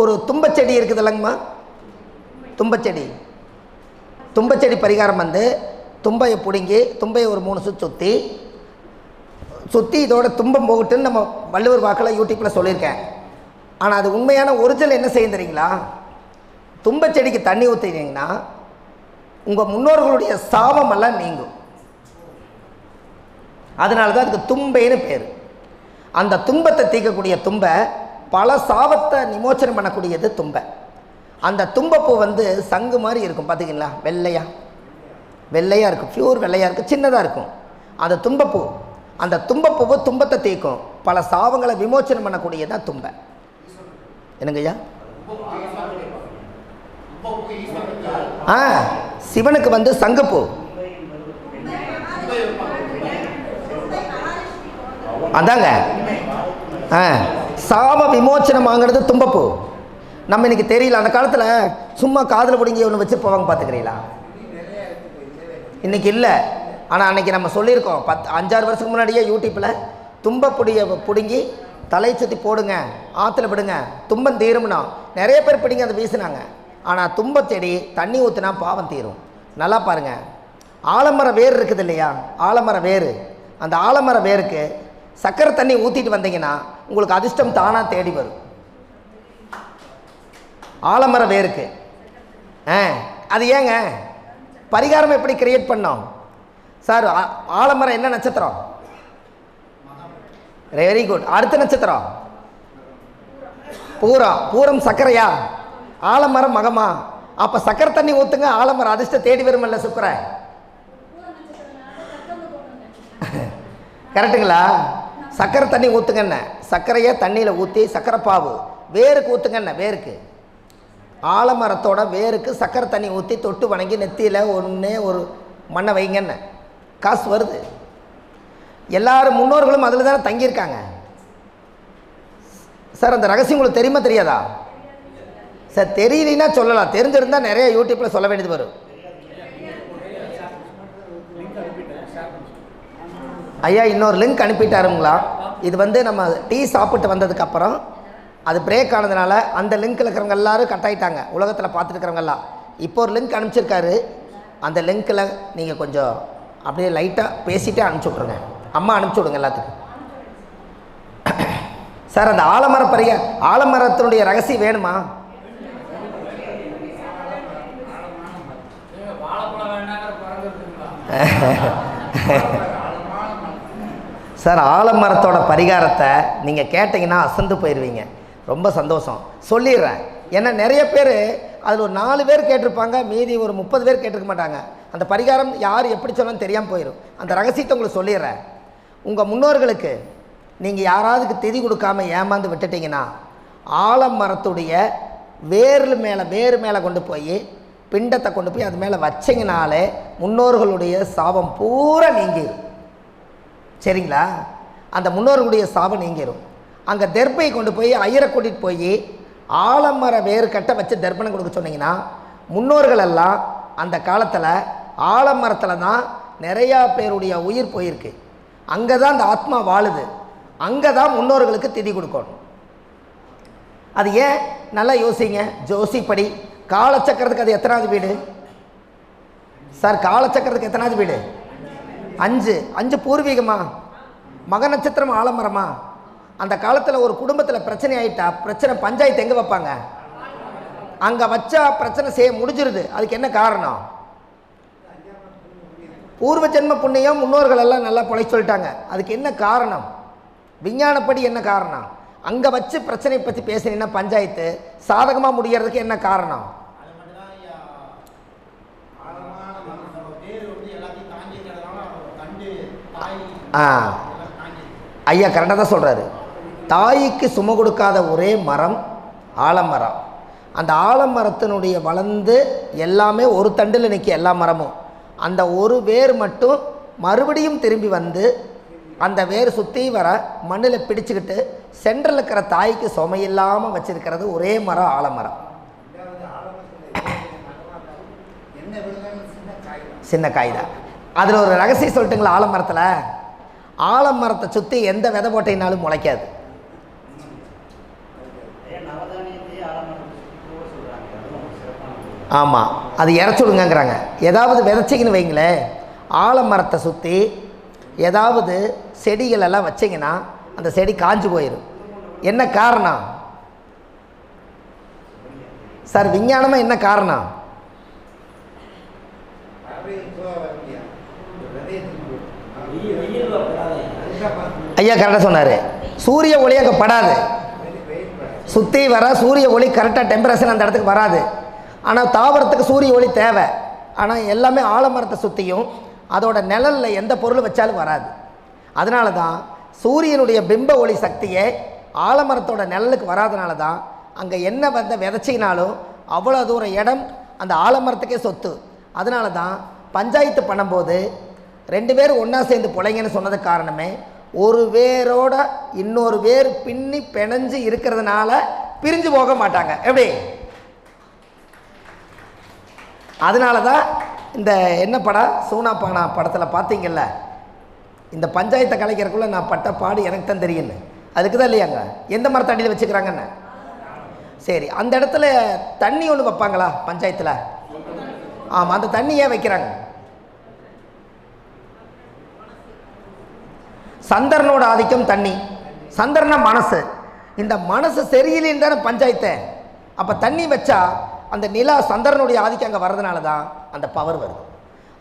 ஒரு தும்பச்செடி இருக்குது இல்லைங்கம்மா? தும்பச்செடி. தும்பச்செடி பரிகாரம் வந்து தும்பையை பிடுங்கி தும்பையை ஒரு மூணு சுற்றி சுற்றி சுற்றி இதோட தும்பம் போகட்டுன்னு நம்ம வள்ளுவர் வாக்கில் யூடியூப்பில் சொல்லியிருக்கேன். ஆனால் அது உண்மையான ஒரிஜினல் என்ன செய்ய தெரியுங்களா? தும்பச்செடிக்கு தண்ணி ஊற்றினீங்கன்னா உங்கள் முன்னோர்களுடைய சாபமெல்லாம் நீங்கும். அதனால தான் அதுக்கு தும்பைன்னு பேர். அந்த துன்பத்தை தீர்க்கக்கூடிய தும்பை பல சாபத்தை நிமோச்சனம் பண்ணக்கூடியது தும்பை. அந்த தும்பப்பூ வந்து சங்கு மாதிரி இருக்கும் பார்த்தீங்களா வெள்ளையா? வெள்ளையாக இருக்கும். ப்யூர் வெள்ளையாக இருக்கும். சின்னதாக இருக்கும். அந்த தும்பப்பூ அந்த தும்பப்பூவு தும்பத்தை தேய்க்கும். பல சாபங்களை விமோச்சனம் பண்ணக்கூடியதான் தும்பை. என்னங்கய்யா ஆ சிவனுக்கு வந்து சங்குப்பூ. அதாங்க. ஆ. சாப விமோச்சனம் வாங்குறது தும்பப்பூ. நம்ம இன்னைக்கு தெரியல அந்த காலத்தில் சும்மா காதில் பிடிங்கி ஒன்று வச்சு போவாங்க பார்த்துக்கிறீங்களா இன்னைக்கு இல்லை. ஆனால் அன்னைக்கு நம்ம சொல்லியிருக்கோம் பத்து அஞ்சாறு வருஷத்துக்கு முன்னாடியே யூடியூப்பில் தும்பப்புடிய பிடுங்கி தலை சுற்றி போடுங்க ஆற்றுல விடுங்க தும்பம் தீரும்னா நிறைய பேர் பிடிங்க அதை வீசினாங்க. ஆனால் தும்ப செடி தண்ணி ஊற்றினா பாவம் தீரும். நல்லா பாருங்கள் ஆலமர வேர் இருக்குது இல்லையா? ஆலமர வேர். அந்த ஆலமர வேருக்கு சக்கரை தண்ணி ஊற்றிட்டு வந்தீங்கன்னா உங்களுக்கு அதிர்ஷ்டம் தானாக தேடி வரும். ஆலமர வேருக்கு. ஆ அது ஏங்க? பரிகாரம் எப்படி கிரியேட் பண்ணோம்? சார் ஆலமரம் என்ன நட்சத்திரம்? வெரி குட் அடுத்த நட்சத்திரம்? பூரம் பூரம் சர்க்கரையா ஆலமரம் மகமா? அப்போ சக்கரை தண்ணி ஊற்றுங்க ஆலமரம் அதிர்ஷ்டம் தேடி வருமல்ல சுக்கர கரெக்டுங்களா சக்கரை தண்ணி ஊற்றுங்கண்ணே சர்க்கரையை தண்ணியில் ஊற்றி சக்கரை பாவு வேருக்கு ஊற்றுங்கண்ணே வேருக்கு. ஆலமரத்தோட வேருக்கு சக்கரை தண்ணி ஊற்றி தொட்டு வணங்கி நெத்தியில் ஒன்று ஒரு மண்ணை வைங்கண்ணே காசு வருது. எல்லாரும் முன்னோர்களும் அதில் தானே தங்கியிருக்காங்க. சார் அந்த ரகசியம் உங்களுக்கு தெரியுமா தெரியாதா? சார் தெரியலனா சொல்லலாம். தெரிஞ்சிருந்தால் நிறைய யூடியூப்பில் சொல்ல வேண்டியது வரும். ஐயா இன்னொரு லிங்க் அனுப்பிட்டாருங்களா? இது வந்து நம்ம டீ சாப்பிட்டு வந்ததுக்கப்புறம் அது பிரேக் ஆனதுனால அந்த லிங்க்கில் இருக்கிறவங்க எல்லாரும் கட் ஆயிட்டாங்க. உலகத்தில் பார்த்துட்டு எல்லாம். இப்போ ஒரு லிங்க் அனுப்பிச்சிருக்காரு. அந்த லிங்க்கில் நீங்கள் கொஞ்சம் அப்படியே லைட்டாக பேசிட்டே அனுப்பிச்சி விட்ருங்க அம்மா அனுப்பிச்சி விடுங்க எல்லாத்துக்கும். சார் அந்த ஆலமர பரிய ஆலமரத்தினுடைய ரகசியம் வேணுமா? சார் ஆலமரத்தோட பரிகாரத்தை நீங்கள் கேட்டிங்கன்னா அசந்து போயிடுவீங்க ரொம்ப சந்தோஷம். சொல்லிடுறேன். ஏன்னா நிறைய பேர் அதில் ஒரு நாலு பேர் கேட்டிருப்பாங்க மீதி ஒரு முப்பது பேர் கேட்டிருக்க மாட்டாங்க. அந்த பரிகாரம் யார் எப்படி சொல்லணும்னு தெரியாமல் போயிடும் அந்த ரகசியத்தை உங்களுக்கு சொல்லிடுறேன். உங்கள் முன்னோர்களுக்கு நீங்கள் யாராவதுக்கு திதி கொடுக்காம ஏமாந்து விட்டுட்டிங்கன்னா ஆலமரத்துடைய வேரில் மேலே வேர் மேலே கொண்டு போய் பிண்டத்தை கொண்டு போய் அது மேலே வச்சிங்கனாலே முன்னோர்களுடைய சாபம் பூரா நீங்கிடும் சரிங்களா? அந்த முன்னோர்களுடைய சாபம் நீங்கிடும் அங்கே தெர்ப்பை கொண்டு போய் ஐயரை கூட்டிகிட்டு போய் ஆலமர வேறு கட்ட வச்சு தர்ப்பணம் கொடுக்க சொன்னீங்கன்னா முன்னோர்கள் எல்லாம் அந்த காலத்தில் ஆலமரத்தில் தான் நிறையா பேருடைய உயிர் போயிருக்கு. அங்கே தான் அந்த ஆத்மா வாழுது. அங்கே தான் முன்னோர்களுக்கு திதி கொடுக்கணும். அது ஏன்? நல்லா யோசிங்க. ஜோசிப்படி. காலச்சக்கரத்துக்கு அது எத்தனாவது வீடு? சார் காலச்சக்கரத்துக்கு எத்தனாவது வீடு? அஞ்சு அஞ்சு பூர்வீகமா? மக நட்சத்திரம் ஆலமரமா? அந்த காலத்தில் ஒரு குடும்பத்தில் பிரச்சனை ஆயிட்டா பிரச்சனை பஞ்சாயத்து எங்கே வைப்பாங்க? அங்கே வச்சா பிரச்சனை செய்ய முடிஞ்சிருது. அதுக்கு என்ன காரணம்? பூர்வ ஜென்ம புண்ணியம் முன்னோர்கள் எல்லாம் நல்லா பொழை சொல்லிட்டாங்க. அதுக்கு என்ன காரணம்? விஞ்ஞானப்படி என்ன காரணம்? அங்கே வச்சு பிரச்சனையை பற்றி பேசினீங்கன்னா பஞ்சாயத்து சாதகமாக முடிகிறதுக்கு என்ன காரணம்? ஐயா கரெக்டாக தான் சொல்கிறாரு தாய்க்கு சும கொடுக்காத ஒரே மரம் ஆலமரம். அந்த ஆலமரத்தினுடைய வளர்ந்து எல்லாமே ஒரு தண்டில் நிற்கும் எல்லா மரமும். அந்த ஒரு வேர் மட்டும் மறுபடியும் திரும்பி வந்து அந்த வேர் சுற்றி வர மண்ணில் பிடிச்சிக்கிட்டு சென்டரில் இருக்கிற தாய்க்கு சுமையில்லாமல் வச்சிருக்கிறது ஒரே மரம் ஆலமரம். சின்ன காய் தான். அதில் ஒரு ரகசியம் சொல்லட்டுங்களா ஆலமரத்தில்? ஆலமரத்தை சுற்றி எந்த விதை போட்டினாலும் முளைக்காது. ஆமாம் அது இறச்சுடுங்கிறாங்க ஏதாவது விதைச்சிங்கன்னு வைங்களேன் ஆலமரத்தை சுற்றி ஏதாவது செடிகள் எல்லாம் வச்சிங்கன்னா அந்த செடி காஞ்சு போயிடும் என்ன காரணம்? சார் விஞ்ஞானமாக என்ன காரணம்? ஐயா கரெக்டாக சொன்னார். சூரிய ஒளி அங்கே படாது. சுற்றி வர சூரிய ஒளி கரெக்டாக டெம்பரேச்சர் அந்த இடத்துக்கு வராது. ஆனால் தாவரத்துக்கு சூரிய ஒளி தேவை. ஆனால் எல்லாமே ஆலமரத்தை சுற்றியும் அதோட நிழலில் எந்த பொருள் வச்சாலும் வராது. அதனால தான் சூரியனுடைய பிம்ப ஒளி சக்தியே ஆலமரத்தோட நிழலுக்கு வராதனால தான் அங்கே என்ன வந்த விதைச்சினாலும் அவ்வளோ தூரம் இடம் அந்த ஆலமரத்துக்கே சொத்து. அதனால தான் பஞ்சாயத்து பண்ணும்போது ரெண்டு பேரும் ஒன்றா சேர்ந்து பிழைங்கன்னு சொன்னது காரணமே ஒரு வேரோட இன்னொரு வேர் பின்னி பிணைஞ்சு இருக்கிறதுனால பிரிஞ்சு போக மாட்டாங்க. எப்படி? அதனால தான் இந்த என்ன படம் சூனா பானா படத்தில் பார்த்தீங்கல்ல இந்த பஞ்சாயத்தை கலைக்கிறக்குள்ளே நான் பட்ட பாடு எனக்கு தான் தெரியுன்னு அதுக்கு தான் இல்லையாங்க? எந்த மரத்தடியில் வச்சுக்கிறாங்கன்னு? சரி அந்த இடத்துல தண்ணி ஒன்று வைப்பாங்களா பஞ்சாயத்தில்? ஆமாம் அந்த தண்ணி ஏன் வைக்கிறாங்க? சந்தரனோட ஆதிக்கம் தண்ணி. சந்திரனா மனசு. இந்த மனசு சரியில்லைன்னு தானே பஞ்சாயத்தை. அப்போ தண்ணி வச்சா அந்த நிலா சந்திரனுடைய ஆதிக்கம் அங்கே வர்றதுனால தான் அந்த பவர் வருது.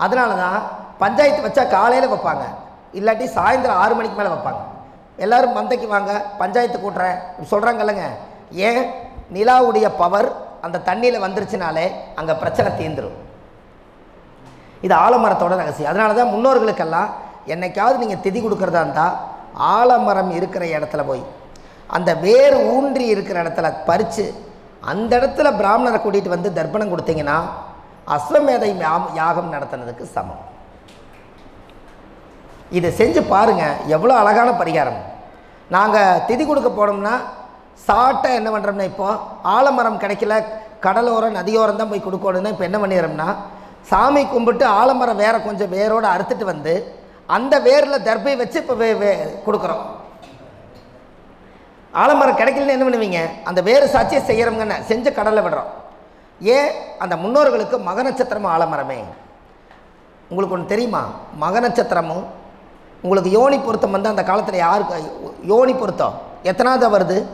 அதனால தான் பஞ்சாயத்து வச்சா காலையில் வைப்பாங்க. இல்லாட்டி சாயந்தரம் ஆறு மணிக்கு மேலே வைப்பாங்க. எல்லோரும் மந்தைக்கு வாங்க பஞ்சாயத்து கூட்டுறேன். சொல்கிறாங்கல்லங்க ஏன்? நிலாவுடைய பவர் அந்த தண்ணியில் வந்துருச்சுனாலே அங்கே பிரச்சனை தீர்ந்துடும் இது ஆலமரத்தோட ரகசியம். அதனால தான் முன்னோர்களுக்கெல்லாம் என்னைக்காவது நீங்கள் திதி கொடுக்குறதா இருந்தால் ஆலமரம் இருக்கிற இடத்துல போய் அந்த வேர் ஊன்றி இருக்கிற இடத்துல பறித்து அந்த இடத்துல பிராமணரை கூட்டிகிட்டு வந்து தர்ப்பணம் கொடுத்தீங்கன்னா அஸ்வமேதை யாகம் நடத்தினதுக்கு சமம். இதை செஞ்சு பாருங்கள் எவ்வளோ அழகான பரிகாரம். நாங்கள் திதி கொடுக்க போனோம்னா சாட்டை என்ன பண்ணுறோம்னா இப்போ ஆலமரம் கிடைக்கல கடலோரம் நதியோரம் தான் போய் கொடுக்கணும்னா இப்போ என்ன பண்ணிடுறோம்னா சாமி கும்பிட்டு ஆலமரம் வேற கொஞ்சம் வேரோடு அறுத்துட்டு வந்து அந்த வேரில் தர்பை வச்சு இப்போ வே வே கொடுக்குறோம். ஆலமரம் கிடைக்கலன்னு என்ன பண்ணுவீங்க? அந்த வேறு சாட்சியை செய்கிறவங்கன்னு செஞ்சு கடலில் விடுறோம். ஏன்? அந்த முன்னோர்களுக்கு மக நட்சத்திரமும் ஆலமரமே. உங்களுக்கு ஒன்று தெரியுமா? மக நட்சத்திரமும் உங்களுக்கு யோனி பொருத்தம் வந்து அந்த காலத்தில் யாருக்கு? யோனி பொருத்தம். எத்தனாவதாக வருது?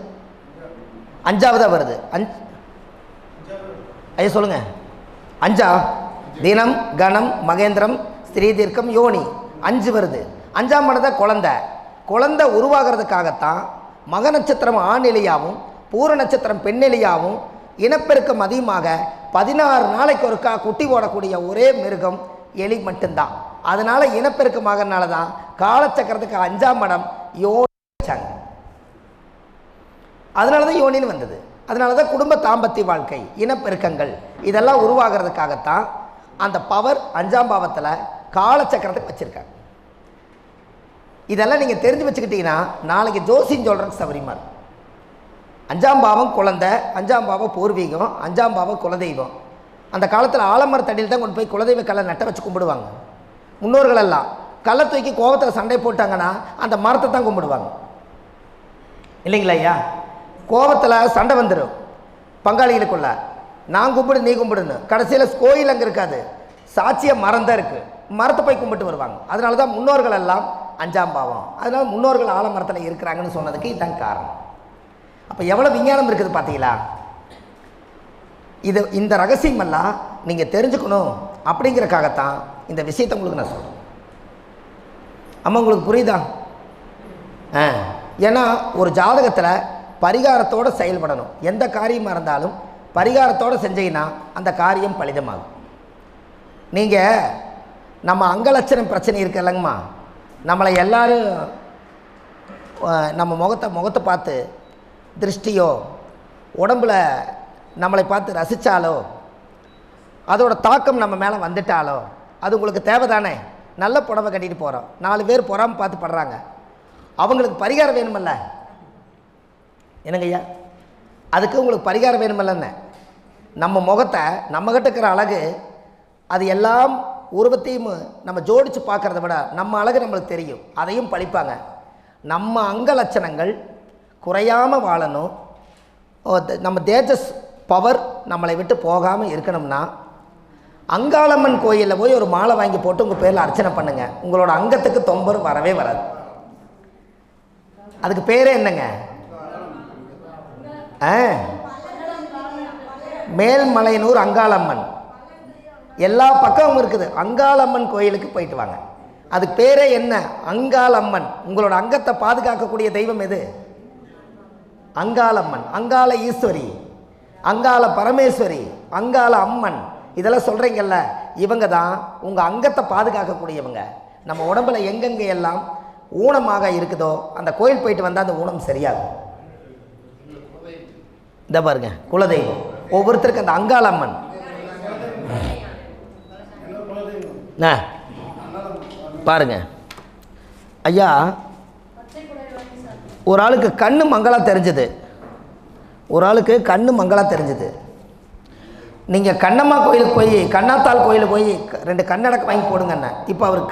அஞ்சாவதாக வருது. அஞ்ச் ஐயா சொல்லுங்கள் அஞ்சா? தினம் கணம் மகேந்திரம் ஸ்ரீதீர்க்கம் யோனி. அஞ்சு வருது. அஞ்சாம் மனதை குழந்தை. குழந்தை உருவாகிறதுக்காகத்தான் மக நட்சத்திரம் ஆண்நிலையாகவும் பூர நட்சத்திரம் பெண்ணிலையாகவும் இனப்பெருக்கம் அதிகமாக பதினாறு நாளைக்கு ஒருக்கா குட்டி போடக்கூடிய ஒரே மிருகம் எலி மட்டும்தான். அதனால் இனப்பெருக்கமாகறனால தான் காலச்சக்கரத்துக்கு அஞ்சாம் மடம் யோனி வச்சாங்க அதனால தான் யோனின்னு வந்தது. அதனால தான் குடும்ப தாம்பத்திய வாழ்க்கை இனப்பெருக்கங்கள் இதெல்லாம் உருவாகிறதுக்காகத்தான் அந்த பவர் அஞ்சாம் பாவத்தில் காலச்சக்கரத்தை வச்சுருக்காங்க. இதெல்லாம் நீங்கள் தெரிஞ்சு வச்சுக்கிட்டீங்கன்னா நாளைக்கு ஜோசின்னு சொல்கிறதுக்கு சௌரியமாக இருக்கும் அஞ்சாம் பாவம் குழந்தை அஞ்சாம் பாவம் பூர்வீகம் அஞ்சாம் பாவம் குலதெய்வம். அந்த காலத்தில் ஆலமரத்தடியில் தான் கொண்டு போய் குலதெய்வ கலை நட்டை வச்சு கும்பிடுவாங்க. முன்னோர்கள் எல்லாம் கல்லை தூக்கி கோபத்தில் சண்டை போட்டாங்கன்னா அந்த மரத்தை தான் கும்பிடுவாங்க. இல்லைங்களா ஐயா? கோபத்தில் சண்டை வந்துடும் பங்காளிகளுக்குள்ள நான் கும்பிடு நீ கும்பிடுன்னு. கடைசியில் கோயில் அங்கே இருக்காது. சாட்சிய மரம் இருக்குது மரத்தை போய் கும்பிட்டு வருவாங்க. அதனால தான் முன்னோர்கள் எல்லாம் அஞ்சாம் பாவம். அதனால முன்னோர்கள் ஆலமரத்தில் இருக்கிறாங்கன்னு சொன்னதுக்கு இதுதான் காரணம். அப்போ எவ்வளோ விஞ்ஞானம் இருக்குது பார்த்தீங்களா இது இந்த ரகசியமெல்லாம் நீங்கள் தெரிஞ்சுக்கணும் அப்படிங்கிறக்காகத்தான் இந்த விஷயத்தை உங்களுக்கு நான் சொல்கிறேன் அம்மா உங்களுக்கு புரியுதா? ஆ. ஏன்னா ஒரு ஜாதகத்தில் பரிகாரத்தோடு செயல்படணும். எந்த காரியமாக இருந்தாலும் பரிகாரத்தோடு செஞ்சீங்கன்னா அந்த காரியம் பலிதமாகும். நீங்கள் நம்ம அங்கலட்சணம் பிரச்சனை இருக்கு இல்லைங்கம்மா. நம்மளை எல்லோரும் நம்ம முகத்தை முகத்தை பார்த்து திருஷ்டியோ உடம்புல நம்மளை பார்த்து ரசித்தாலோ அதோட தாக்கம் நம்ம மேலே வந்துட்டாலோ அது உங்களுக்கு தேவைதானே? நல்ல புடவை கட்டிட்டு போகிறோம் நாலு பேர் பொறாமல் பார்த்து படுறாங்க. அவங்களுக்கு பரிகாரம் வேணுமில்ல? என்னங்கய்யா அதுக்கு உங்களுக்கு பரிகாரம் வேணுமில்லன்னு. நம்ம முகத்தை நம்மகிட்ட இருக்கிற அழகு அது எல்லாம் உருவத்தையும் நம்ம ஜோடித்து பார்க்குறத விட நம்ம அழகு நம்மளுக்கு தெரியும். அதையும் பழிப்பாங்க. நம்ம அங்க லட்சணங்கள் குறையாமல் வாழணும். ஓ, நம்ம தேஜஸ் பவர் நம்மளை விட்டு போகாமல் இருக்கணும்னா அங்காளம்மன் கோயிலில் போய் ஒரு மாலை வாங்கி போட்டு உங்கள் பேரில் அர்ச்சனை பண்ணுங்கள் உங்களோட அங்கத்துக்கு தொம்பர் வரவே வராது. அதுக்கு பேரே என்னங்க? ஆ. மேல்மலையனூர் அங்காளம்மன். எல்லா பக்கமும் இருக்குது. அங்காளம்மன் கோயிலுக்கு போயிட்டு வாங்க. அதுக்கு பேரே என்ன? அங்காளம்மன். உங்களோட அங்கத்தை பாதுகாக்கக்கூடிய தெய்வம் எது? அங்காளம்மன். அங்காள ஈஸ்வரி. அங்காள பரமேஸ்வரி. அங்காள அம்மன். இதெல்லாம் சொல்கிறீங்கல்ல இவங்க தான் உங்கள் அங்கத்தை பாதுகாக்கக்கூடியவங்க. நம்ம உடம்புல எங்கெங்கே எல்லாம் ஊனமாக இருக்குதோ அந்த கோயில் போயிட்டு வந்தால் அந்த ஊனம் சரியாகும். இந்த பாருங்க குலதெய்வம். ஒவ்வொருத்தருக்கு அந்த அங்காளம்மன் ஆ பாருங்க. ஐயா ஒரு ஆளுக்கு கண்ணு மங்களா தெரிஞ்சுது. ஒரு ஆளுக்கு கண்ணு மங்களா தெரிஞ்சது. நீங்கள் கண்ணம்மா கோயிலுக்கு போய் கண்ணாத்தாள் கோயிலுக்கு போய் ரெண்டு கண்ணடக்கம் வாங்கி போடுங்கண்ணே. இப்போ அவருக்கு